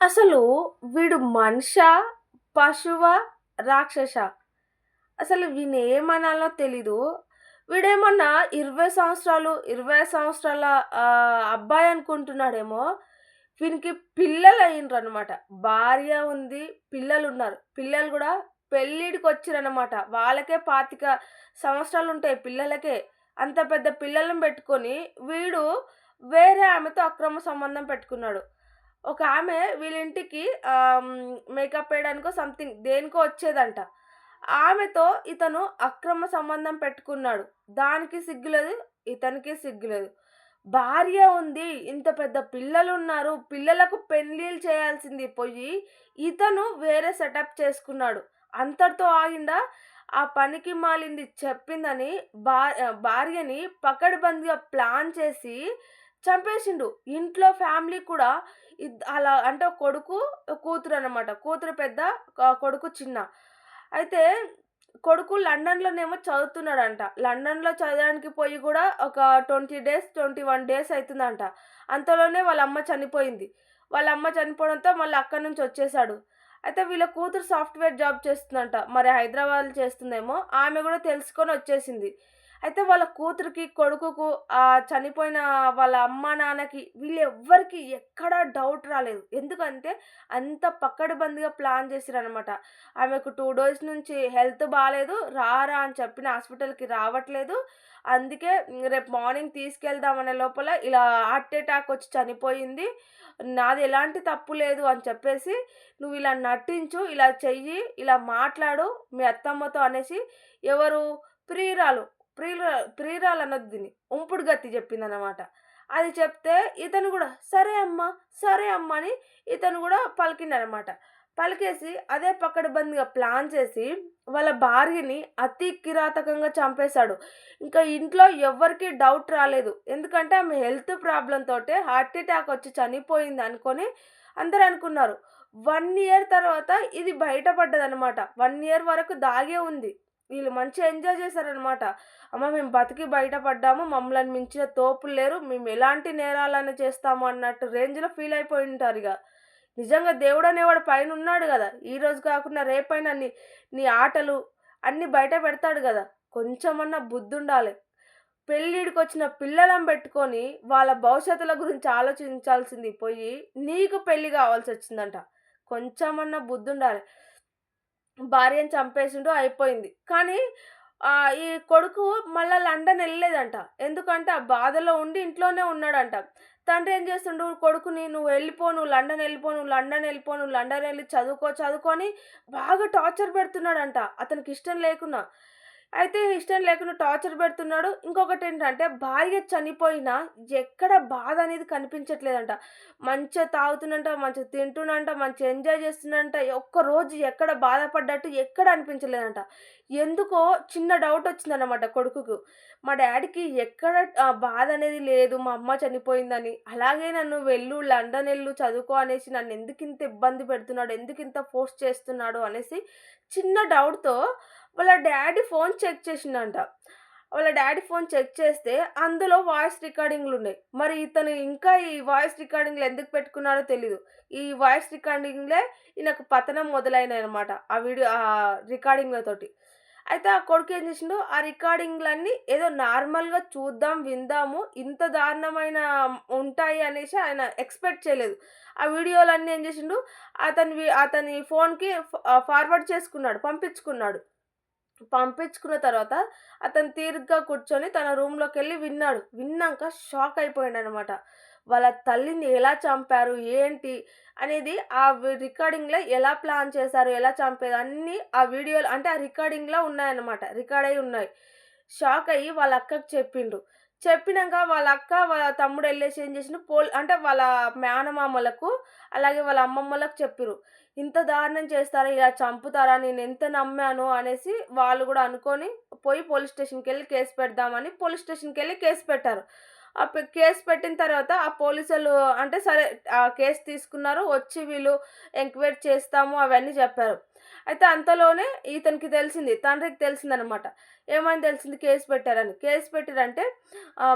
అసలు వీడు మనిష పశువ రాక్షస అసలు వీడినేమనాలో తెలీదు. వీడేమన్నా 20 సంవత్సరాలు, 25 సంవత్సరాల అబ్బాయి అనుకుంటున్నాడేమో. వీనికి పిల్లలు అయిండ్రు అనమాట భార్య ఉంది, పిల్లలు ఉన్నారు పిల్లలు కూడా పెళ్ళిడికి వచ్చిరనమాట వాళ్ళకే పాతిక సంవత్సరాలు ఉంటాయి పిల్లలకే. అంత పెద్ద పిల్లలను పెట్టుకొని వీడు వేరే ఆమెతో అక్రమ సంబంధం పెట్టుకున్నాడు. ఒక ఆమె వీళ్ళింటికి మేకప్ వేయడానికో సంథింగ్ దేనికో వచ్చేదంట. ఆమెతో ఇతను అక్రమ సంబంధం పెట్టుకున్నాడు. దానికి సిగ్గు లేదు, ఇతనికి సిగ్గు లేదు. భార్య ఉంది, ఇంత పెద్ద పిల్లలు ఉన్నారు పిల్లలకు పెళ్ళిళ్ళు చేయాల్సింది పొయ్యి, ఇతను వేరే సెటప్ చేసుకున్నాడు. అంతటితో ఆగిండా? ఆ పనికి మాలింది చెప్పిందని భార్యని పకడ్బందీగా ప్లాన్ చేసి చంపేసిండు. ఇంట్లో ఫ్యామిలీ కూడా అలా అంటే కొడుకు, కూతురు అనమాట కూతురు పెద్ద, కొడుకు చిన్న. అయితే కొడుకు లండన్‌లోనేమో చదువుతున్నాడంట. లండన్‌లో చదవడానికి పోయి కూడా ఒక 20 డేస్, 21 డేస్ అవుతుందంట అంతలోనే వాళ్ళ అమ్మ చనిపోయింది. వాళ్ళ అమ్మ చనిపోవడంతో మళ్ళీ అక్కడి నుంచి వచ్చేసాడు. అయితే వీళ్ళ కూతురు సాఫ్ట్‌వేర్ జాబ్ చేస్తుందంట. మరి హైదరాబాద్‌లో చేస్తుందేమో. ఆమె కూడా తెలుసుకొని వచ్చేసింది. అయితే వాళ్ళ కూతురికి, కొడుకుకు చనిపోయిన వాళ్ళ అమ్మ, నాన్నకి వీళ్ళెవ్వరికీ ఎక్కడా డౌట్ రాలేదు. ఎందుకంటే అంత పక్కడబందిగా ప్లాన్ చేసిరనమాట ఆమెకు టూ డేస్ నుంచి హెల్త్ బాగాలేదు రారా అని చెప్పిన హాస్పిటల్‌కి రావట్లేదు. అందుకే రేపు మార్నింగ్ తీసుకెళ్దామనే లోపల ఇలా హార్ట్ అటాక్ వచ్చి చనిపోయింది. నాది ఎలాంటి తప్పు లేదు అని చెప్పేసి నువ్వు ఇలా నటించు, ఇలా చెయ్యి, ఇలా మాట్లాడు మీ అత్తమ్మతో అనేసి ఎవరు ప్రియురాలు, ప్రియురాలు అన్నది దీన్ని. ఉంపుడు గత్తి చెప్పిందనమాట. అది చెప్తే ఇతను కూడా సరే అమ్మా, సరే అమ్మా అని ఇతను కూడా పలికిండనమాట. పలికేసి అదే పకడ్బందీగా ప్లాన్ చేసి వాళ్ళ భార్యని అతి కిరాతకంగా చంపేశాడు. ఇంకా ఇంట్లో ఎవ్వరికీ డౌట్ రాలేదు. ఎందుకంటే ఆమె హెల్త్ ప్రాబ్లంతో తోటే హార్ట్ అటాక్ వచ్చి చనిపోయింది అనుకొని అందరూ అనుకున్నారు. వన్ ఇయర్ తర్వాత ఇది బయటపడ్డదనమాట వన్ ఇయర్ వరకు దాగే ఉంది. వీళ్ళు మంచిగా ఎంజాయ్ చేశారనమాట. అమ్మ మేము బతికి బయటపడ్డాము మమ్మల్ని మించిన తోపులు లేరు. మేము ఎలాంటి నేరాలైనా చేస్తాము అన్నట్టు రేంజ్‌లో ఫీల్ అయిపోయి ఉంటారు ఇక నిజంగా దేవుడు దేవుడనేవాడు పైనున్నాడు కదా ఈరోజు కాకుండా రేపైనా నీ నీ ఆటలు అన్నీ బయట పెడతాడు కదా కొంచెమన్నా పెళ్ళిడికి వచ్చిన పిల్లలను పెట్టుకొని వాళ్ళ భవిష్యత్తుల గురించి ఆలోచించాల్సింది పోయి నీకు పెళ్ళి కావాల్సి వచ్చిందంట కొంచెమన్నా బుద్ధుండాలి. భార్యని చంపేసిండు అయిపోయింది. కానీ ఈ కొడుకు మళ్ళా లండన్ వెళ్ళలేదంట ఎందుకంటే ఆ బాధలో ఉండి ఇంట్లోనే ఉన్నాడంట. తండ్రి ఏం చేస్తుండు కొడుకుని నువ్వు వెళ్ళిపో నువ్వు లండన్ వెళ్ళిపో నువ్వు లండన్ వెళ్ళిపో నువ్వు లండన్ వెళ్ళి చదువుకో, చదువుకొని బాగా టార్చర్ పెడుతున్నాడంట. అతనికి ఇష్టం లేకున్నా. అయితే ఇష్టం లేకుండా టార్చర్ పెడుతున్నాడు. ఇంకొకటి ఏంటంటే భార్య చనిపోయినా ఎక్కడ బాధ అనేది కనిపించట్లేదంట. మంచిగా తాగుతున్నంట మంచిగా తింటున్నంట మంచిగా ఎంజాయ్ చేస్తుండంట. ఒక్కరోజు ఎక్కడ బాధపడ్డట్టు ఎక్కడ అనిపించలేదంట. ఎందుకో చిన్న డౌట్ వచ్చిందనమాట కొడుకుకు. మా డాడీకి ఎక్కడ బాధ అనేది లేదు మా అమ్మ చనిపోయిందని. అలాగే నన్ను వెళ్ళు లండన్ వెళ్ళు చదువుకో అనేసి నన్ను ఎందుకు ఇంత ఇబ్బంది పెడుతున్నాడు, ఎందుకు ఇంత ఫోర్స్ చేస్తున్నాడు అనేసి చిన్న డౌట్‌తో వాళ్ళ డాడీ ఫోన్ చెక్ చేసిండంట. వాళ్ళ డాడీ ఫోన్ చెక్ చేస్తే అందులో వాయిస్ రికార్డింగ్లు ఉన్నాయి మరి ఇతను ఇంకా ఈ వాయిస్ రికార్డింగ్‌లు ఎందుకు పెట్టుకున్నాడో తెలీదు. ఈ వాయిస్ రికార్డింగ్‌లే ఈయనకు పతనం మొదలైనాయనమాట. ఆ వీడియో ఆ రికార్డింగ్‌లతోటి. అయితే ఆ కొడుకు ఏం చేసిండు ఆ రికార్డింగ్‌లన్నీ ఏదో నార్మల్‌గా చూద్దాం, విందాము ఇంత దారుణమైన ఉంటాయి అనేసి ఆయన ఎక్స్‌పెక్ట్ చేయలేదు. ఆ వీడియోలన్నీ ఏం చేసిండు అతని అతని ఫోన్‌కి ఫార్వర్డ్ చేసుకున్నాడు. పంపించుకున్నాడు. పంపించుకున్న తర్వాత అతను తీరిగ్గా కూర్చొని తన రూమ్లోకి వెళ్ళి విన్నాడు. విన్నాక షాక్ అయిపోయిండనమాట. వాళ్ళ తల్లిని ఎలా చంపారు, ఏంటి అనేది ఆ రికార్డింగ్‌లో ఎలా ప్లాన్ చేశారు, ఎలా చంపేది అన్నీ ఆ వీడియోలు అంటే ఆ రికార్డింగ్‌లో ఉన్నాయన్నమాట. రికార్డ్ అయ్యి ఉన్నాయి. షాక్ అయ్యి వాళ్ళ అక్కకి చెప్పిండు. చెప్పినాక వాళ్ళ అక్క, వాళ్ళ తమ్ముడు వెళ్ళేసి ఏం చేసిన పోల్ అంటే వాళ్ళ మేనమామలకు, అలాగే వాళ్ళ అమ్మమ్మలకు చెప్పిరు ఇంత దారుణం చేస్తారా, ఇలా చంపుతారా, నేను ఎంత నమ్మాను అనేసి వాళ్ళు కూడా అనుకొని పోయి పోలీస్ స్టేషన్కి వెళ్ళి కేసు పెడదామని పోలీస్ స్టేషన్కి వెళ్ళి కేసు పెట్టారు. ఆ కేసు పెట్టిన తర్వాత ఆ పోలీసులు అంటే సరే ఆ కేస్ తీసుకున్నారు. వచ్చి వీళ్ళు ఎంక్వైరీ చేస్తాము అవన్నీ చెప్పారు. అయితే అంతలోనే ఇతనికి తెలిసింది తండ్రికి తెలిసిందనమాట ఏమని తెలిసింది కేసు పెట్టారని కేసు పెట్టారంటే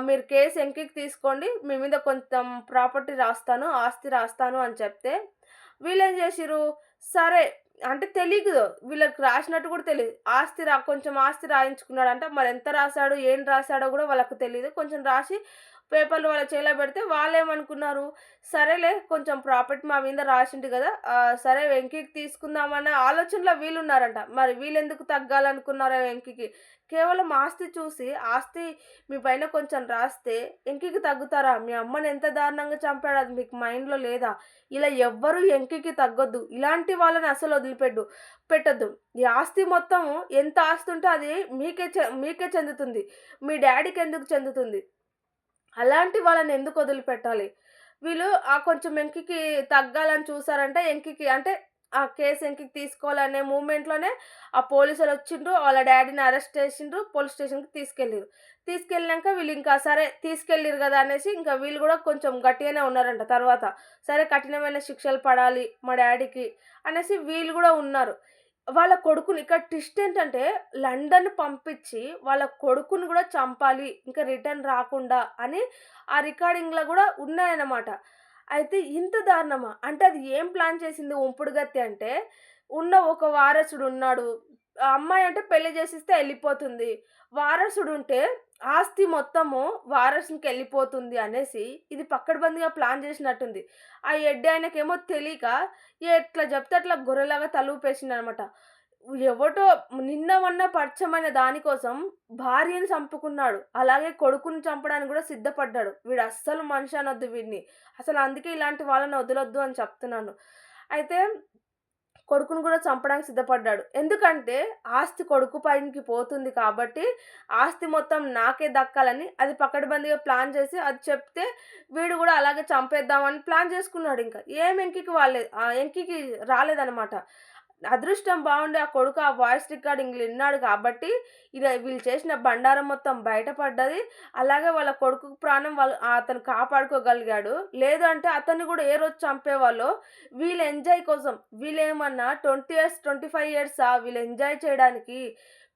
మీరు కేసు ఎంకికి తీసుకోండి మీ మీద కొంచెం ప్రాపర్టీ రాస్తాను ఆస్తి రాస్తాను అని చెప్తే వీళ్ళు ఏం చేసిరు సరే అంటే తెలియదు వీళ్ళకి రాసినట్టు కూడా తెలియదు ఆస్తి రా కొంచెం ఆస్తి రాయించుకున్నాడంట. మరి ఎంత రాశాడు ఏం రాశాడో కూడా వాళ్ళకు తెలియదు కొంచెం రాసి పేపర్లు వాళ్ళ చేలో పెడితే వాళ్ళు ఏమనుకున్నారు సరేలే కొంచెం ప్రాఫిట్ మా మీద రాసిండు కదా సరే వెంకికి తీసుకుందామనే ఆలోచనలో వీళ్ళు ఉన్నారంట మరి వీళ్ళు ఎందుకు తగ్గాలనుకున్నారో వెంకికి? కేవలం ఆస్తి చూసి ఆస్తి మీ పైన కొంచెం రాస్తే ఎంకికి తగ్గుతారా? మీ అమ్మని ఎంత దారుణంగా చంపాడు అది మీకు మైండ్లో లేదా? ఇలా ఎవ్వరూ ఎంకికి తగ్గొద్దు. ఇలాంటి వాళ్ళని అసలు వదిలిపెట్టు పెట్టద్దు. ఈ ఆస్తి మొత్తం ఎంత ఆస్తి ఉంటే అది మీకే చె- మీకే చెందుతుంది. మీ డాడీకి ఎందుకు చెందుతుంది? అలాంటి వాళ్ళని ఎందుకు వదిలిపెట్టాలి? వీళ్ళు ఆ కొంచెం ఎంకికి తగ్గాలని చూసారంటే ఎంకికి అంటే ఆ కేసు ఎంకికి తీసుకోవాలనే మూమెంట్లోనే ఆ పోలీసులు వచ్చిండ్రు వాళ్ళ డాడీని అరెస్ట్ చేసిండ్రు పోలీస్ స్టేషన్కి తీసుకెళ్ళిరు. తీసుకెళ్ళాక వీళ్ళు ఇంకా సరే తీసుకెళ్ళిరు కదా అనేసి ఇంకా వీళ్ళు కూడా కొంచెం గట్టిగానే ఉన్నారంట తర్వాత. సరే కఠినమైన శిక్షలు పడాలి మా డాడీకి అనేసి వీళ్ళు కూడా ఉన్నారు. వాళ్ళ కొడుకుని ఇక్కడ ట్విస్ట్ ఏంటంటే లండన్ పంపించి వాళ్ళ కొడుకుని కూడా చంపాలి ఇంకా రిటర్న్ రాకుండా అని ఆ రికార్డింగ్లో కూడా ఉన్నాయన్నమాట. అయితే ఇంత దారుణమా? అంటే అది ఏం ప్లాన్ చేసింది ఉంపుడు గత్తి అంటే ఉన్న ఒక వారసుడు ఉన్నాడు. అమ్మాయి అంటే పెళ్ళి చేసిస్తే వెళ్ళిపోతుంది. వారసుడు ఉంటే ఆస్తి మొత్తము వారసునికి వెళ్ళిపోతుంది అనేసి ఇది పక్కడబందిగా ప్లాన్ చేసినట్టుంది. ఆ ఎడ్డి ఆయనకేమో తెలియక ఎట్లా చెప్తే అట్లా గొర్రెలాగా తలుపేసింది అనమాట ఎవటో నిన్న మొన్న పరిచయమైన దానికోసం భార్యని చంపుకున్నాడు. అలాగే కొడుకుని చంపడానికి కూడా సిద్ధపడ్డాడు. వీడు అస్సలు మనిషి అనొద్దు వీడిని. అసలు అందుకే ఇలాంటి వాళ్ళని వదలొద్దు అని చెప్తున్నాను. అయితే కొడుకును కూడా చంపడానికి సిద్ధపడ్డాడు. ఎందుకంటే ఆస్తి కొడుకు పైనకి పోతుంది కాబట్టి ఆస్తి మొత్తం నాకే దక్కాలని అది పకడ్బందీగా ప్లాన్ చేసి అది చెప్తే వీడు కూడా అలాగే చంపేద్దామని ప్లాన్ చేసుకున్నాడు ఇంకా. ఏం ఎంకికి వాళ్ళే ఎంకికి రాలేదనమాట అదృష్టం బాగుండి ఆ కొడుకు ఆ వాయిస్ రికార్డింగ్ విన్నాడు కాబట్టి ఇది వీళ్ళు చేసిన బండారం మొత్తం బయటపడ్డది. అలాగే వాళ్ళ కొడుకు ప్రాణం వాళ్ళు అతను కాపాడుకోగలిగాడు. లేదు అంటే అతన్ని కూడా ఏ రోజు చంపేవాళ్ళు? వీళ్ళు ఎంజాయ్ కోసం వీళ్ళు ఏమన్నా ట్వంటీ ఇయర్స్ ట్వంటీ ఫైవ్ ఇయర్సా వీళ్ళు ఎంజాయ్ చేయడానికి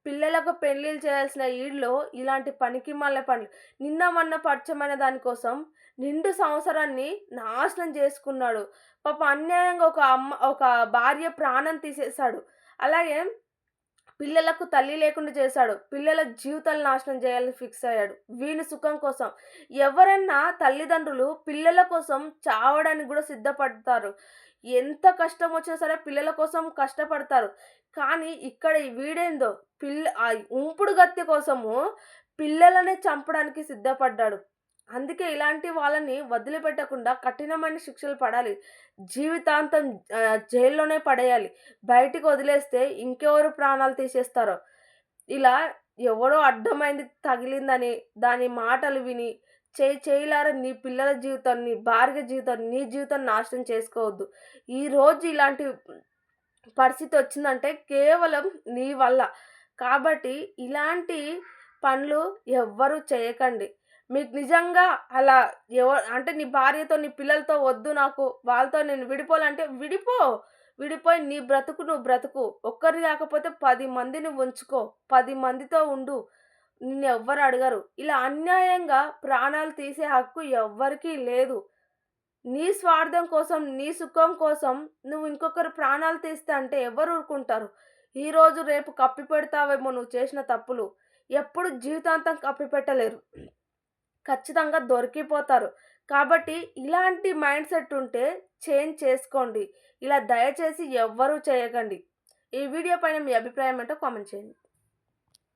పిల్లలకు పెళ్ళిళ్ళు చేయాల్సిన ఈడ్లో ఇలాంటి పనికి మళ్ళ పనులు. నిన్న మొన్న పరిచయమైన దానికోసం నిండు సంవత్సరాన్ని నాశనం చేసుకున్నాడు. పాప అన్యాయంగా ఒక అమ్మ ఒక భార్య ప్రాణం తీసేశాడు. అలాగే పిల్లలకు తల్లి లేకుండా చేశాడు. పిల్లల జీవితాలు నాశనం చేయాలని ఫిక్స్ అయ్యాడు. వీని సుఖం కోసం ఎవరన్నా తల్లిదండ్రులు పిల్లల కోసం చావడానికి కూడా సిద్ధపడతారు. ఎంత కష్టం వచ్చినా సరే పిల్లల కోసం కష్టపడతారు. కానీ ఇక్కడ ఈ వీడేందో? పిల్ల ఉంపుడు గత్తి కోసము పిల్లలనే చంపడానికి సిద్ధపడ్డాడు. అందుకే ఇలాంటి వాళ్ళని వదిలిపెట్టకుండా కఠినమైన శిక్షలు పడాలి. జీవితాంతం జైల్లోనే పడేయాలి. బయటికి వదిలేస్తే ఇంకెవరు ప్రాణాలు తీసేస్తారో? ఇలా ఎవడో అడ్డమైంది తగిలిందని దాని మాటలు విని చేయి చేయలారా నీ పిల్లల జీవితం నీ భార్య జీవితం నీ జీవితం నాశనం చేసుకోవద్దు. ఈరోజు ఇలాంటి పరిస్థితి వచ్చిందంటే కేవలం నీ వల్ల. కాబట్టి ఇలాంటి పనులు ఎవ్వరూ చేయకండి. మీకు నిజంగా అలా ఎవ అంటే నీ భార్యతో నీ పిల్లలతో వద్దు నాకు వాళ్ళతో నేను విడిపోవాలంటే విడిపో. విడిపోయి నీ బ్రతుకు నువ్వు బ్రతుకు. ఒక్కరిని కాకపోతే పది మందిని ఉంచుకో. పది మందితో ఉండు. నిన్ను ఎవ్వరు అడగరు. ఇలా అన్యాయంగా ప్రాణాలు తీసే హక్కు ఎవ్వరికీ లేదు. నీ స్వార్థం కోసం నీ సుఖం కోసం నువ్వు ఇంకొకరు ప్రాణాలు తీస్తే అంటే ఎవరు ఊరుకుంటారు? ఈరోజు రేపు కప్పి పెడతావేమో నువ్వు చేసిన తప్పులు. ఎప్పుడు జీవితాంతం కప్పి పెట్టలేరు ఖచ్చితంగా దొరికిపోతారు. కాబట్టి ఇలాంటి మైండ్ సెట్ ఉంటే చేంజ్ చేసుకోండి. ఇలా దయచేసి ఎవ్వరూ చేయకండి. ఈ వీడియో పైన మీ అభిప్రాయం ఏంటో కామెంట్ చేయండి.